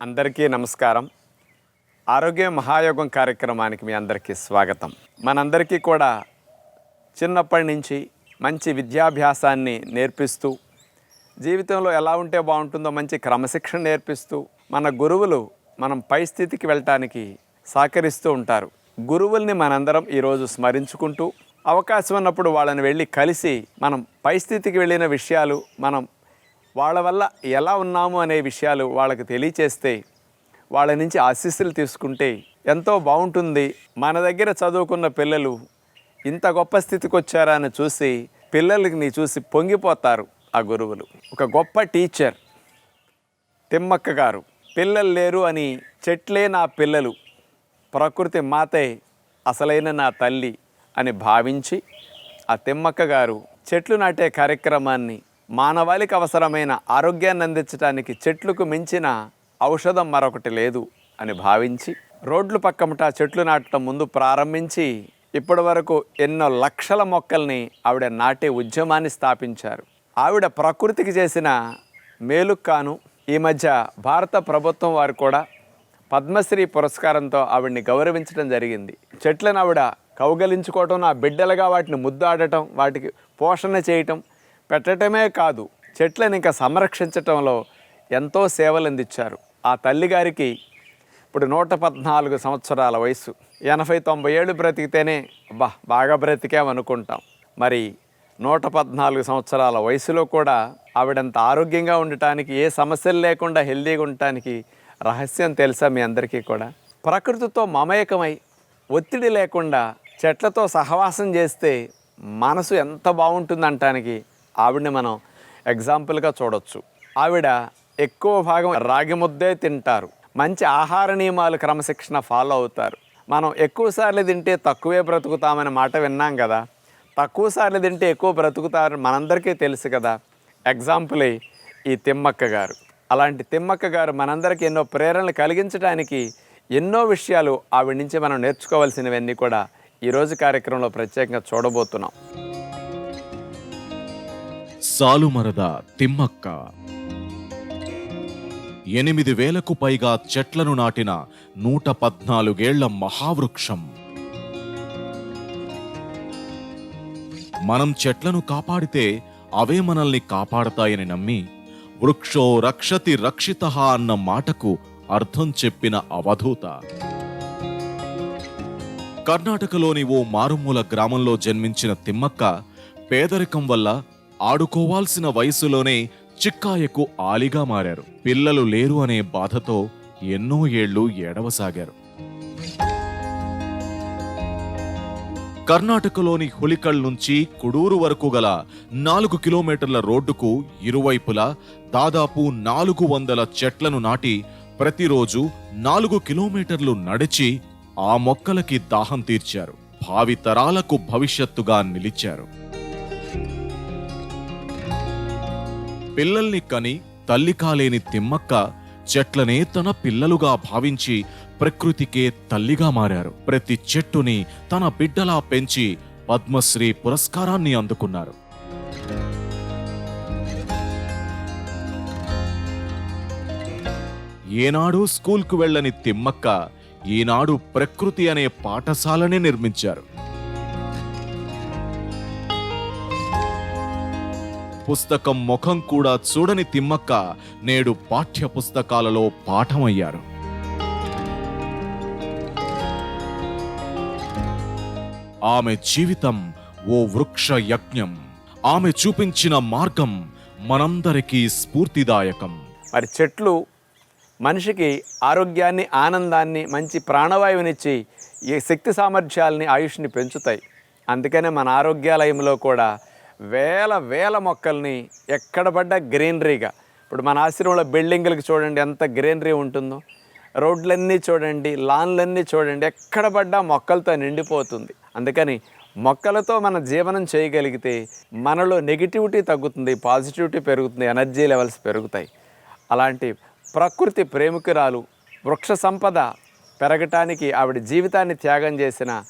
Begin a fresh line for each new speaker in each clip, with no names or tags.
అందరికీ నమస్కారం. ఆరోగ్య మహాయోగం కార్యక్రమానికి మీ అందరికీ స్వాగతం. మనందరికీ కూడా చిన్నప్పటి నుంచి మంచి విద్యాభ్యాసాన్ని నేర్పిస్తూ జీవితంలో ఎలా ఉంటే బాగుంటుందో మంచి క్రమశిక్షణ నేర్పిస్తూ మన గురువులు మనం పై స్థితికి వెళ్ళటానికి సహకరిస్తూ ఉంటారు. గురువుల్ని మనందరం ఈరోజు స్మరించుకుంటూ అవకాశం ఉన్నప్పుడు వాళ్ళని వెళ్ళి కలిసి మనం పై స్థితికి వెళ్ళిన విషయాలు మనం వాళ్ళ వల్ల ఎలా ఉన్నాము అనే విషయాలు వాళ్ళకి తెలియచేస్తే వాళ్ళ నుంచి ఆశీస్సులు తీసుకుంటే ఎంతో బాగుంటుంది. మన దగ్గర చదువుకున్న పిల్లలు ఇంత గొప్ప స్థితికి వచ్చారా అని చూసి పిల్లలకి చూసి పొంగిపోతారు ఆ గురువులు. ఒక గొప్ప టీచర్ తిమ్మక్క గారు పిల్లలు లేరు అని చెట్లే నా పిల్లలు ప్రకృతి మాతే అసలైన నా తల్లి అని భావించి ఆ తిమ్మక్క గారు చెట్లు నాటే కార్యక్రమాన్ని మానవాళికి అవసరమైన ఆరోగ్యాన్ని అందించడానికి చెట్లకు మించిన ఔషధం మరొకటి లేదు అని భావించి రోడ్లు పక్కమట చెట్లు నాటడం ముందు ప్రారంభించి ఇప్పటి వరకు ఎన్నో లక్షల మొక్కల్ని ఆవిడ నాటే ఉద్యమాన్ని స్థాపించారు. ఆవిడ ప్రకృతికి చేసిన మేలుక్కాను ఈ మధ్య భారత ప్రభుత్వం వారు కూడా పద్మశ్రీ పురస్కారంతో ఆవిడ్ని గౌరవించడం జరిగింది. చెట్లను ఆవిడ కౌగలించుకోవటం నా బిడ్డలుగా వాటిని ముద్దాడటం వాటికి పోషణ చేయటం పెట్టడమే కాదు చెట్లను ఇంకా సంరక్షించటంలో ఎంతో సేవలు అందించారు ఆ తల్లిగారికి ఇప్పుడు నూట పద్నాలుగు సంవత్సరాల వయసు ఎనభై తొంభై ఏళ్ళు బ్రతికితేనే అబ్బా బాగా బ్రతికామనుకుంటాం మరి నూట పద్నాలుగు సంవత్సరాల వయసులో కూడా ఆవిడంత ఆరోగ్యంగా ఉండటానికి ఏ సమస్యలు లేకుండా హెల్దీగా ఉండటానికి రహస్యం తెలుసా మీ అందరికీ కూడా? ప్రకృతితో మమేకమై ఒత్తిడి లేకుండా చెట్లతో సహవాసం చేస్తే మనసు ఎంత బాగుంటుందంటానికి ఆవిడని మనం ఎగ్జాంపుల్గా చూడొచ్చు. ఆవిడ ఎక్కువ భాగం రాగి ముద్దే తింటారు. మంచి ఆహార నియమాలు క్రమశిక్షణ ఫాలో అవుతారు. మనం ఎక్కువసార్లు తింటే తక్కువే బ్రతుకుతామనే మాట విన్నాం కదా. తక్కువ సార్లు తింటే ఎక్కువ బ్రతుకుతారని మనందరికీ తెలుసు కదా. ఎగ్జాంపులే ఈ తిమ్మక్క గారు. అలాంటి తిమ్మక్క గారు మనందరికీ ఎన్నో ప్రేరణలు కలిగించడానికి ఎన్నో విషయాలు ఆవిడ నుంచి మనం నేర్చుకోవాల్సినవన్నీ కూడా ఈరోజు కార్యక్రమంలో ప్రత్యేకంగా చూడబోతున్నాం.
సాలుమరద తిమ్మక్క. ఎనిమిది వేలకు పైగా చెట్లను నాటిన నూట పద్నాలుగేళ్ళ మహావృక్షం. మనం చెట్లను కాపాడితే అవే మనల్ని కాపాడతాయని నమ్మి వృక్షో రక్షతి రక్షిత అన్న మాటకు అర్థం చెప్పిన అవధూత. కర్ణాటకలోని ఓ మారుమూల గ్రామంలో జన్మించిన తిమ్మక్క పేదరికం వల్ల ఆడుకోవాల్సిన వయసులోనే చిక్కాయకు ఆలిగా మారారు. పిల్లలు లేరు అనే బాధతో ఎన్నో ఏళ్ళు ఏడవసాగారు. కర్ణాటకలోని హులికల్ నుంచి కుడూరు వరకు గల నాలుగు కిలోమీటర్ల రోడ్డుకు ఇరువైపులా దాదాపు నాలుగు వందల చెట్లను నాటి ప్రతిరోజు నాలుగు కిలోమీటర్లు నడిచి ఆ మొక్కలకి దాహం తీర్చారు. భావి తరాలకు భవిష్యత్తుగా నిలిచారు. పిల్లల్ని కని తల్లి కాలేని తిమ్మక్క చెట్లనే తన పిల్లలుగా భావించి ప్రకృతికే తల్లిగా మారారు. ప్రతి చెట్టుని తన బిడ్డలా పెంచి పద్మశ్రీ పురస్కారాన్ని అందుకున్నారు. ఏనాడు స్కూల్కు వెళ్ళని తిమ్మక్క ఈనాడు ప్రకృతి అనే పాఠశాలనే నిర్మించారు. పుస్తకం ముఖం కూడా చూడని తిమ్మక్క నేడు పాఠ్య పుస్తకాలలో పాఠమయ్యారు. ఆమె జీవితం ఓ వృక్ష యజ్ఞం. ఆమె చూపించిన మార్గం మనందరికీ స్ఫూర్తిదాయకం.
మరి చెట్లు మనిషికి ఆరోగ్యాన్ని ఆనందాన్ని మంచి ప్రాణవాయువునిచ్చి ఈ శక్తి సామర్థ్యాలని ఆయుష్ని పెంచుతాయి. అందుకనే మన ఆరోగ్యాలయంలో కూడా వేల వేల మొక్కల్ని ఎక్కడ పడ్డా గ్రీనరీగా. ఇప్పుడు మన ఆశ్రమంలో బిల్డింగులకు చూడండి ఎంత గ్రీనరీ ఉంటుందో. రోడ్లన్నీ చూడండి లాన్లన్నీ చూడండి ఎక్కడ పడ్డా మొక్కలతో నిండిపోతుంది. అందుకని మొక్కలతో మన జీవనం చేయగలిగితే మనలో నెగిటివిటీ తగ్గుతుంది పాజిటివిటీ పెరుగుతుంది ఎనర్జీ లెవెల్స్ పెరుగుతాయి. అలాంటి ప్రకృతి ప్రేమికురాలు వృక్ష సంపద పెరగటానికి ఆవిడ జీవితాన్ని త్యాగం చేసిన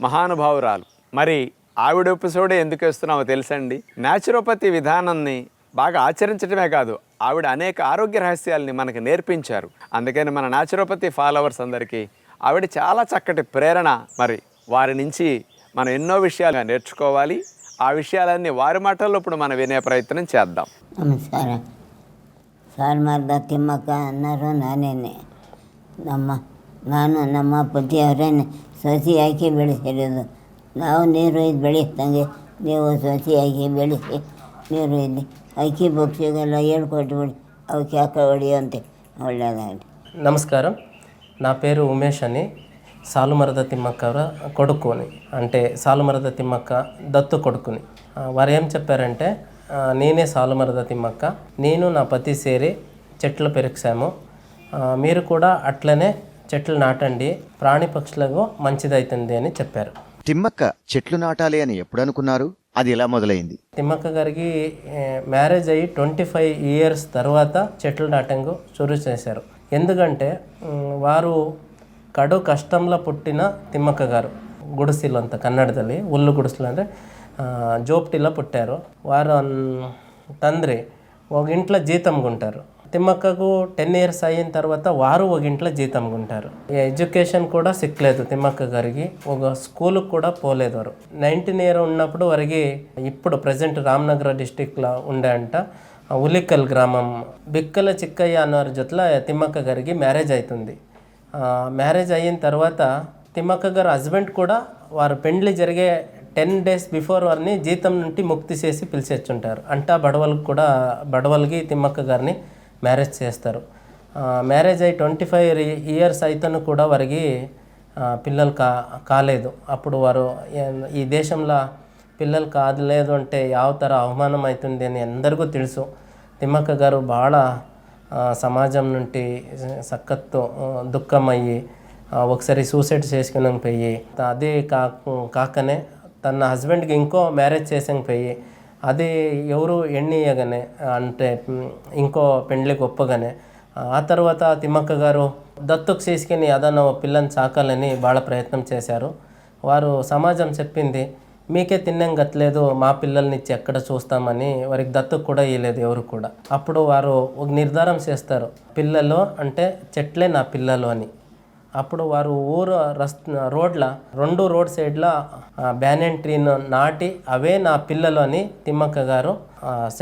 మహానుభావురాలు. మరి ఆవిడ ఎపిసోడే ఎందుకు వేస్తున్నామో తెలుసండి న్యాచురోపతి విధానాన్ని బాగా ఆచరించడమే కాదు ఆవిడ అనేక ఆరోగ్య రహస్యాల్ని మనకు నేర్పించారు అందుకని మన న్యాచురోపతి ఫాలోవర్స్ అందరికీ ఆవిడ చాలా చక్కటి ప్రేరణ మరి వారి నుంచి మనం ఎన్నో విషయాలు నేర్చుకోవాలి ఆ విషయాలన్నీ వారి మాటల్లో ఇప్పుడు మనం వినే ప్రయత్నం చేద్దాం
ನಮಸ್ಕಾರ ಸಾರ್ ಮಾರ್ದ ತಿಮ್ಮಕ್ಕ ಅನ್ನೋರು ನಾನೇನೆ ನಮ್ಮ ನಾನು ನಮ್ಮ ಪತಿಯವರೇ ಸಸಿ ಹಾಕಿ ಬೆಳೆಸಿರೋದು ನಾವು ನೀರು ಇದು ಬೆಳೆಸ್ದಂಗೆ ನೀವು ಸಸಿ ಹಾಕಿ ಬೆಳೆಸಿ ನೀರು ಇಲ್ಲಿ ಅಕ್ಕಿ ಪಕ್ಷಿಗೆಲ್ಲ ಹೇಳ್ಕೊಟ್ಬಿಡಿ ಅವಕ್ಕೆ ಯಾಕೆ ಹೊಡಿಯುವಂತೆ ಒಳ್ಳೆಯದಾಗಲಿ
నమస్కారం నా పేరు ఉమేష్ అని సాలుమరద తిమ్మక్క అవర కొడుకుని అంటే సాలుమరద తిమ్మక్క దత్తు కొడుకుని ఆ, వారు ఏం చెప్పారంటే ఆ, నేనే సాలుమరద తిమ్మక్క నేను నా పతి సేరి చెట్లు పెరిగాము మీరు కూడా అట్లనే చెట్లు నాటండి ప్రాణి పక్షులకు మంచిదవుతుంది అని చెప్పారు
తిమ్మక్క చెట్లు నాటాలి అని ఎప్పుడు అనుకున్నారు అది ఇలా మొదలైంది?
తిమ్మక్క గారికి మ్యారేజ్ అయ్యి ట్వంటీ ఫైవ్ ఇయర్స్ తర్వాత చెట్లు నాటం షురు చేశారు. ఎందుకంటే వారు కడు కష్టంలో పుట్టిన తిమ్మక్క గారు గుడిసెలు అంత కన్నడದಲ್ಲಿ ಹುಲ್ಲು అంటే ಅಂದರೆ పుట్టారు. వారు తండ్రి ఒక ఇంట్లో జీతం ఉంటారు తిమ్మక్కకు టెన్ ఇయర్స్ అయిన తర్వాత వారు ఒక ఇంట్లో జీతంగుంటారు ఎడ్యుకేషన్ కూడా సిక్కలేదు తిమ్మక్క గారికి. ఒక స్కూల్కి కూడా పోలేదు వారు. నైన్టీన్ ఇయర్ ఉన్నప్పుడు వారికి ఇప్పుడు ప్రజెంట్ రామ్నగర్ డిస్టిక్లో ఉండే అంట ఉలికల్ గ్రామం. బిక్కల చిక్కయ్య అన్నవారి జొత్ల తిమ్మక్క గారికి మ్యారేజ్ అవుతుంది మ్యారేజ్ అయిన తర్వాత తిమ్మక్క గారు హస్బెండ్ కూడా వారు పెండ్లి జరిగే టెన్ డేస్ బిఫోర్ వారిని జీతం నుండి ముక్తి చేసి పిలిచేచ్చుంటారు అంటా బడవలకు కూడా బడవలకి తిమ్మక్క గారిని మ్యారేజ్ చేస్తారు. మ్యారేజ్ అయ్యి ట్వంటీ ఫైవ్ ఇయర్స్ అయితేను కూడా వారికి పిల్లలు కా కాలేదు. అప్పుడు వారు ఈ దేశంలో పిల్లలు కాలేదు అంటే యావతర అవమానం అవుతుంది అని అందరికీ తెలుసు. తిమ్మక్క గారు బాగా సమాజం నుండి సక్కత్తు దుఃఖమయ్యి ఒకసారి సూసైడ్ చేసుకుని పోయి అదే కా కాకనే తన హస్బెండ్కి ఇంకో మ్యారేజ్ చేసాక పోయి అది ఎవరు ఎన్నీయగానే అంటే ఇంకో పెండ్లికి ఒప్పగానే ఆ తర్వాత తిమ్మక్క గారు దత్తుకు చేసుకుని అదన పిల్లని చాకాలని బాగా ప్రయత్నం చేశారు. వారు సమాజం చెప్పింది మీకే తిన్నాం గట్లేదు మా పిల్లల్ని ఇచ్చి ఎక్కడ చూస్తామని వారికి దత్తుకు కూడా ఇవ్వలేదు ఎవరు కూడా. అప్పుడు వారు ఒక నిర్ధారం చేస్తారు పిల్లలు అంటే చెట్లే నా పిల్లలు అని. అప్పుడు వారు ఊరు రస్ రోడ్ల రెండు రోడ్ సైడ్ల బ్యానెన్ ట్రీను నాటి అవే నా పిల్లలు అని తిమ్మక్క గారు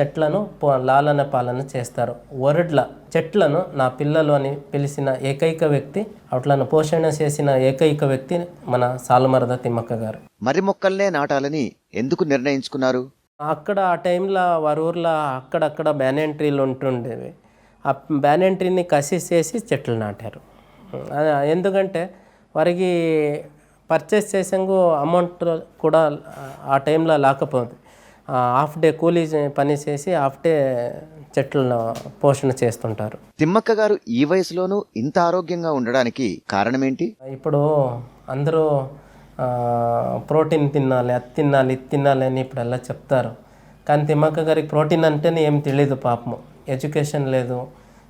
చెట్లను లాలన పాలన చేస్తారు. వరడ్ల చెట్లను నా పిల్లలు అని పిలిచిన ఏకైక వ్యక్తి అట్లను పోషణ చేసిన ఏకైక వ్యక్తి మన సాలుమరద తిమ్మక్క గారు.
మర్రి మొక్కల్నే నాటాలని ఎందుకు నిర్ణయించుకున్నారు?
అక్కడ ఆ టైంలో వారి ఊర్లో అక్కడక్కడ బ్యానెన్ ట్రీలు ఉంటుండేవి. ఆ బ్యానెన్ ట్రీని కసిసేసి చెట్లు నాటారు. ఎందుకంటే వారికి పర్చేస్ చేసేందుకు అమౌంట్ కూడా ఆ టైంలో లేకపోదు హాఫ్ డే కూలీ పని చేసి హాఫ్ డే చెట్లను పోషణ చేస్తుంటారు.
తిమ్మక్క గారు ఈ వయసులోనూ ఇంత ఆరోగ్యంగా ఉండడానికి కారణమేంటి?
ఇప్పుడు అందరూ ప్రోటీన్ తినాలి అది తినాలి ఇది తినాలి అని ఇప్పుడు అలా చెప్తారు. కానీ తిమ్మక్క గారికి ప్రోటీన్ అంటేనే ఏం తెలియదు పాపము. ఎడ్యుకేషన్ లేదు.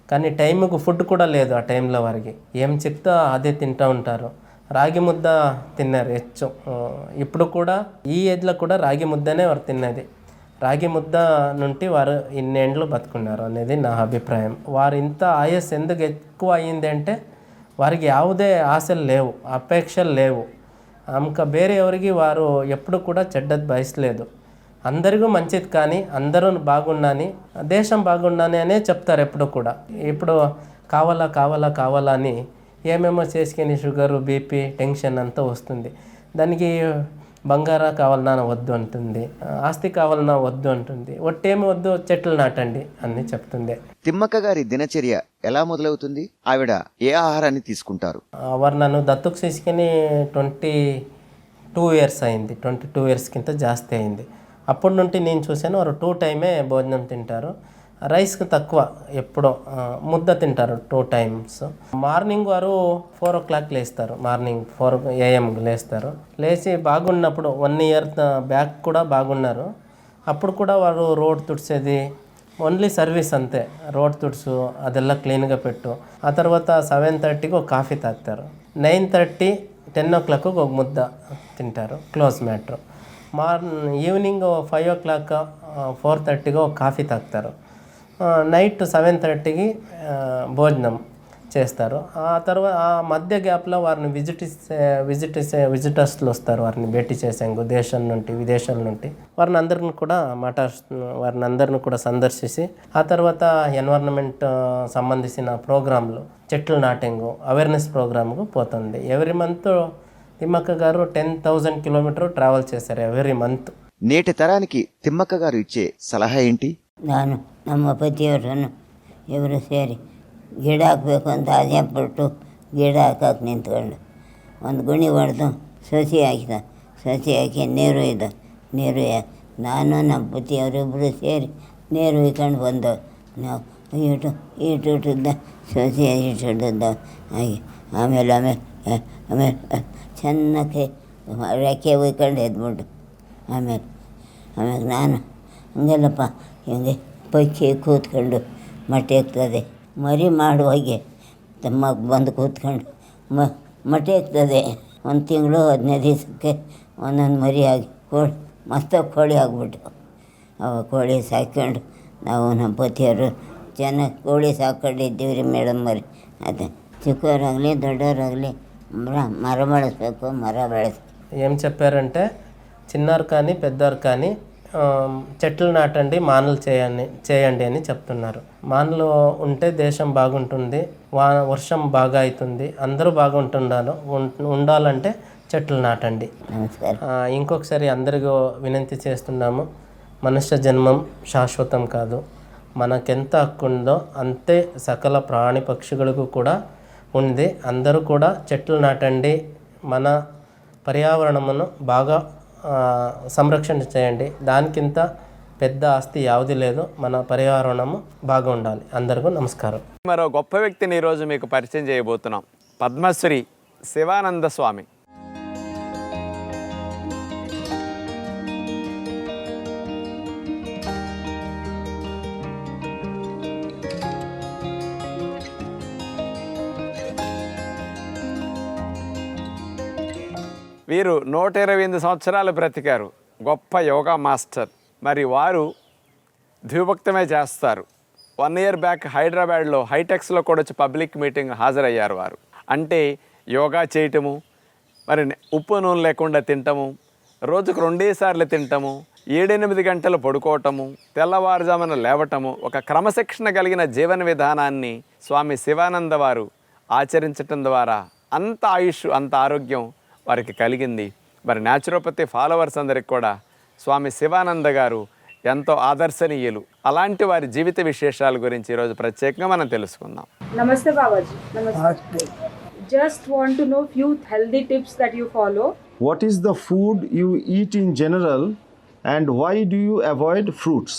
కానీ టైంకు ఫుడ్ కూడా లేదు ఆ టైంలో వారికి ఏం చెప్తా అదే తింటూ ఉంటారు రాగి ముద్ద తిన్నారు హెచ్చు ఆ, ఇప్పుడు కూడా ఈ ఏజ్లో కూడా రాగి ముద్దనే వారు తిన్నది రాగి ముద్ద నుండి వారు ఇన్నేండ్లు బతుకున్నారు అనేది నా అభిప్రాయం వారు ఇంత ఆయుస్ ఎందుకు ఎక్కువ అయ్యింది అంటే వారికి ಯಾವುದೇ ఆశలు లేవు అపేక్షలు లేవు ఇంకా ಬೇರೆ ఎవరికి వారు ఎప్పుడు కూడా చెడ్డది బయసలేదు అందరికీ మంచిది కానీ అందరూ బాగున్నాని దేశం బాగున్నాని అనే చెప్తారు ఎప్పుడు కూడా. ఇప్పుడు కావాలా కావాలా కావాలా అని ఏమేమో చేసుకుని షుగరు బీపీ టెన్షన్ అంతా వస్తుంది. దానికి బంగారా కావాలన్నా వద్దు అంటుంది ఆస్తి కావాలన్నా వద్దు అంటుంది ఒట్టేమి వద్దు చెట్లు నాటండి అని చెప్తుంది.
తిమ్మక్క గారి దినచర్య ఎలా మొదలవుతుంది? ఆవిడ ఏ ఆహారాన్ని తీసుకుంటారు?
వారు నన్ను దత్తుకు తీసుకుని ట్వంటీ టూ ఇయర్స్ అయింది ట్వంటీ టూ ఇయర్స్ కింద జాస్తి అయింది. అప్పటి నుండి నేను చూశాను వారు టూ టైమే భోజనం తింటారు. రైస్కి తక్కువ ఎప్పుడో ముద్ద తింటారు టూ టైమ్స్. మార్నింగ్ వారు ఫోర్ ఓ క్లాక్ లేస్తారు మార్నింగ్ ఫోర్ ఏఎం లేస్తారు. లేచి బాగున్నప్పుడు వన్ ఇయర్ బ్యాక్ కూడా బాగున్నారు. అప్పుడు కూడా వారు రోడ్ తుడిచేది ఓన్లీ సర్వీస్ అంతే రోడ్ తుడుసు అదెల్లా క్లీన్గా పెట్టు. ఆ తర్వాత సెవెన్ థర్టీకి ఒక కాఫీ తాగుతారు. Nine thirty ten o'clock ఒక ముద్ద తింటారు క్లోజ్ మ్యాటర్. మార్న్ evening five o'clock four థర్టీగా ఒక కాఫీ తాగుతారు. నైట్ సెవెన్ థర్టీకి భోజనం చేస్తారు. ఆ తర్వాత ఆ మధ్య గ్యాప్లో వారిని విజిట్ విజిట్ విజిటర్స్లు వస్తారు. వారిని భేటీ చేసేందుకు దేశం నుండి విదేశాల నుండి. వారిని అందరిని కూడా మాట వారిని అందరిని కూడా సందర్శించి ఆ తర్వాత ఎన్వైరన్మెంట్ సంబంధించిన ప్రోగ్రాంలు చెట్లు నాటింగు అవేర్నెస్ ప్రోగ్రామ్కు పోతుంది. ఎవ్రీ మంత్ తిమ్మక్క గారు టెన్ థౌజండ్ కిలోమీటర్ ట్రావెల్ చేశారు ఎవ్రీ మంత్
నేటి తరానికి తిమ్మక్క గారు ఇచ్చే సలహಾ ఏంటి
ನಾನು ನಮ್ಮ ಪತಿಯವರನ್ನು ಇವರು ಸೇರಿ ಗಿಡ ಹಾಕಬೇಕು ಅಂತ ಆಸೆ ಪಟ್ಟು ಗಿಡ ಹಾಕಕ್ಕೆ ನಿಂತ್ಕೊಂಡು ಒಂದು ಗುಣಿ ಹೊಡೆದು ಸಸಿ ಹಾಕಿದ ಸಸಿ ಹಾಕಿ ನೀರು ಇದ್ದ ನೀರು ಯಾ- ನಾನು ನಮ್ಮ ಪತಿಯವರಿಬ್ಬರು ಸೇರಿ ನೀರು ಹುಯ್ಕೊಂಡು ಬಂದವು ನಾವು ಇಟ್ಟು ಇಟ್ಟು ಇಟ್ಟಿದ್ದ ಸಸಿ ಇಟ್ಟಿದ್ದ ಹಾಗೆ ಆಮೇಲೆ ಆಮೇಲೆ ಆ- ಆಮೇಲೆ ಚೆನ್ನಾಗಿ ರೆಕ್ಕೆ ಉಯ್ಕೊಂಡು ಎದ್ಬಿಟ್ಟು ಆಮೇಲೆ ಆಮೇಲೆ ನಾನು ಹಂಗಲ್ಲಪ್ಪ, ಹಿಂಗೆ ಪೈಕಿ ಕೂತ್ಕೊಂಡು ಮೊಟ್ಟೆ ಇರ್ತದೆ ಮರಿ ಮಾಡುವಾಗೆ ತಮ್ಮ ಬಂದು ಕೂತ್ಕೊಂಡು ಮ ಮೊಟ್ಟೆ ಇರ್ತದೆ ಒಂದು ತಿಂಗಳು ಹದಿನೈದು ದಿವಸಕ್ಕೆ ಒಂದೊಂದು ಮರಿ ಆಗಿ ಕೋಳಿ, ಮಸ್ತ ಕೋಳಿ ಆಗ್ಬಿಟ್ಟು ಅವ ಕೋಳಿ ಸಾಕ್ಕೊಂಡು ನಾವು ನಮ್ಮ ಪತಿಯವರು ಚೆನ್ನಾಗಿ ಕೋಳಿ ಸಾಕೊಂಡಿದ್ದೀವಿ ರೀ ಮೇಡಮ್ ಮರಿ ಅದೇ ಚಿಕ್ಕವರಾಗಲಿ ದೊಡ್ಡವರಾಗಲಿ
ఏం చెప్పారంటే చిన్నారు కానీ పెద్దవారు కానీ చెట్లు నాటండి మానలు చేయండి చేయండి అని చెప్తున్నారు. మానలు ఉంటే దేశం బాగుంటుంది వా వర్షం బాగా అవుతుంది అందరూ బాగుంటున్నారు ఉండాలంటే చెట్లు నాటండి. ఇంకొకసారి అందరికీ వినంతి చేస్తున్నాము. మనుష్య జన్మం శాశ్వతం కాదు. మనకెంత హక్కు ఉందో అంతే సకల ప్రాణి పక్షులకు కూడా ఉంది. అందరూ కూడా చెట్లు నాటండి. మన పర్యావరణమును బాగా సంరక్షణ చేయండి. దానికింత పెద్ద ఆస్తి యావది లేదు. మన పర్యావరణము బాగా ఉండాలి అందరికీ నమస్కారం.
మరో గొప్ప వ్యక్తిని ఈరోజు మీకు పరిచయం చేయబోతున్నాం. పద్మశ్రీ శివానంద స్వామి. వీరు నూట ఇరవై ఎనిమిది సంవత్సరాలు బ్రతికారు. గొప్ప యోగా మాస్టర్. మరి వారు ద్విభక్తమే చేస్తారు. వన్ ఇయర్ బ్యాక్ హైదరాబాద్లో హైటెక్స్లో కూడా వచ్చి పబ్లిక్ మీటింగ్ హాజరయ్యారు వారు. అంటే యోగా చేయటము మరి ఉప్పు నూనె లేకుండా తింటము రోజుకు రెండేసార్లు తింటము ఏడెనిమిది గంటలు పడుకోవటము తెల్లవారుజామున లేవటము ఒక క్రమశిక్షణ కలిగిన జీవన విధానాన్ని స్వామి శివానంద వారు ఆచరించటం ద్వారా అంత ఆయుష్ అంత ఆరోగ్యం వారికి కలిగింది మరి న్యాచురోపతి ఫాలోవర్స్ అందరికి కూడా స్వామి శివానంద గారు ఎంతో ఆదర్శనీయులు అలాంటి వారి జీవిత విశేషాల గురించి ఈరోజు ప్రత్యేకంగా మనం తెలుసుకుందాం
Babaji. Namaste. Just want to know few healthy tips that you follow.
What is the food you eat in general and why do you avoid fruits?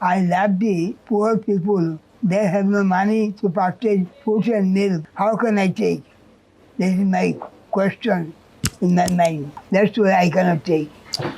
I love the poor people. They have no money to purchase fruits and milk. How can I take? This is my question in my mind. That's why I cannot take.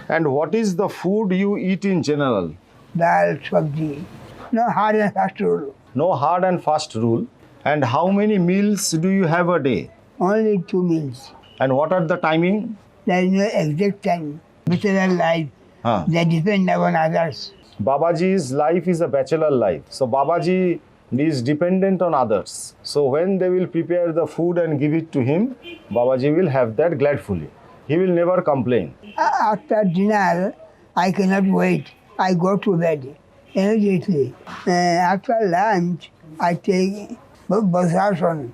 And what is the food you eat in general?
Dal, sabji. No hard and fast rule.
No hard and fast rule. And how many meals do you have a day?
Only two meals.
And what are the timing?
There is no exact time. Bachelor life.
Huh.
They depend upon others.
Babaji's life is a bachelor life. So Babaji is dependent on others. So when they will prepare the food and give it to him, Babaji will have that gladfully. He will never complain.
After dinner, I cannot wait. I go to bed immediately. Uh, after lunch, I take Basasan,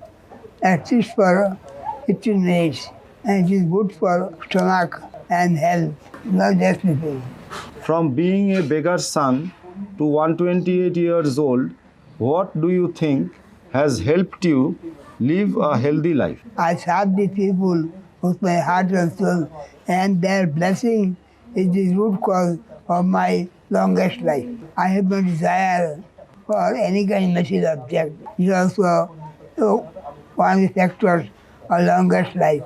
at least for 15 minutes. And it is good for stomach and health, not just people.
From being a beggar's son to 128 years old, what do you think has helped you live a healthy life?
I serve the people with my heart and soul, and their blessing is the root cause of my longest life. I have no desire for any kind of material object. It is also uh, one of the factors of longest life.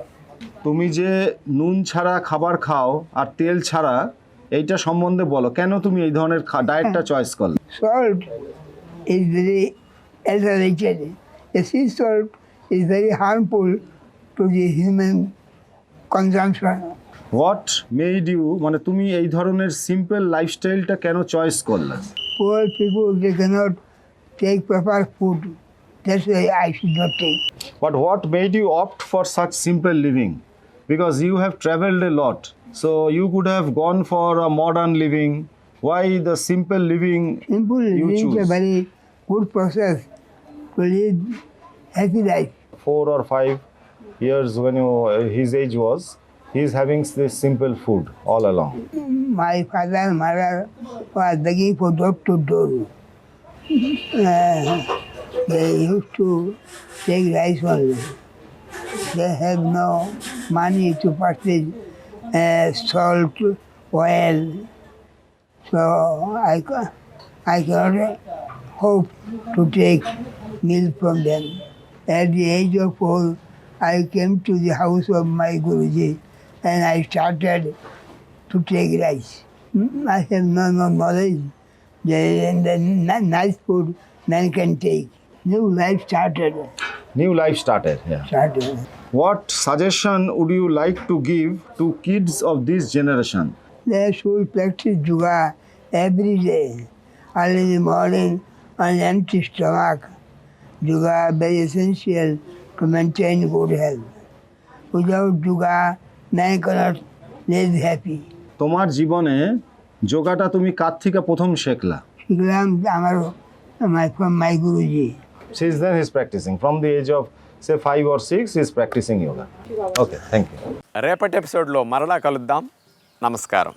তুমি যে নুন ছাড়া খাবার খাও আর তেল ছাড়া এইটা সম্বন্ধে বলো কেন তুমি এই ধরনের ডায়েটটা চয়েস করলে
Salt is very elderly. The sea salt is very harmful to the human consumption.
What made you, মানে তুমি এই ধরনের সিম্পল লাইফস্টাইলটা কেন choice করলে?
Poor people, they cannot take proper food. That's why I should not take.
But what made you opt for such simple living? Because you have traveled a lot. So you could have gone for a modern living. Why the simple living
simple
you choose?
Simple living is a very good process to live happy life.
Four or five years when you, his age was, he is having this simple food all along.
My father and mother was begging for door to door. Uh, they used to take rice only. They have no money to purchase uh, salt, oil. So I, I cannot hope to take milk from them. At the age of four, I came to the house of my Guruji and I started to take rice. Mm, I have no, no knowledge. The, the ni- nice food man can take. New life started.
New life started. Yeah.
Started.
What suggestion would you like to give to kids of this generation?
They should practice yoga every day, early in the morning on empty stomach. Yoga very essential to maintain good health. Without yoga, man cannot live happy.
তোমার জীবনে যোগাটা তুমি কার থেকে প্রথম শেখলা
শিখলাম আমার my from my Guruji.
Since then he's practicing. From the age of say five or six, he's practicing yoga. Okay, thank you.
రేపటి ఎపిసోడ్లో మరలా కలుద్దాం నమస్కారం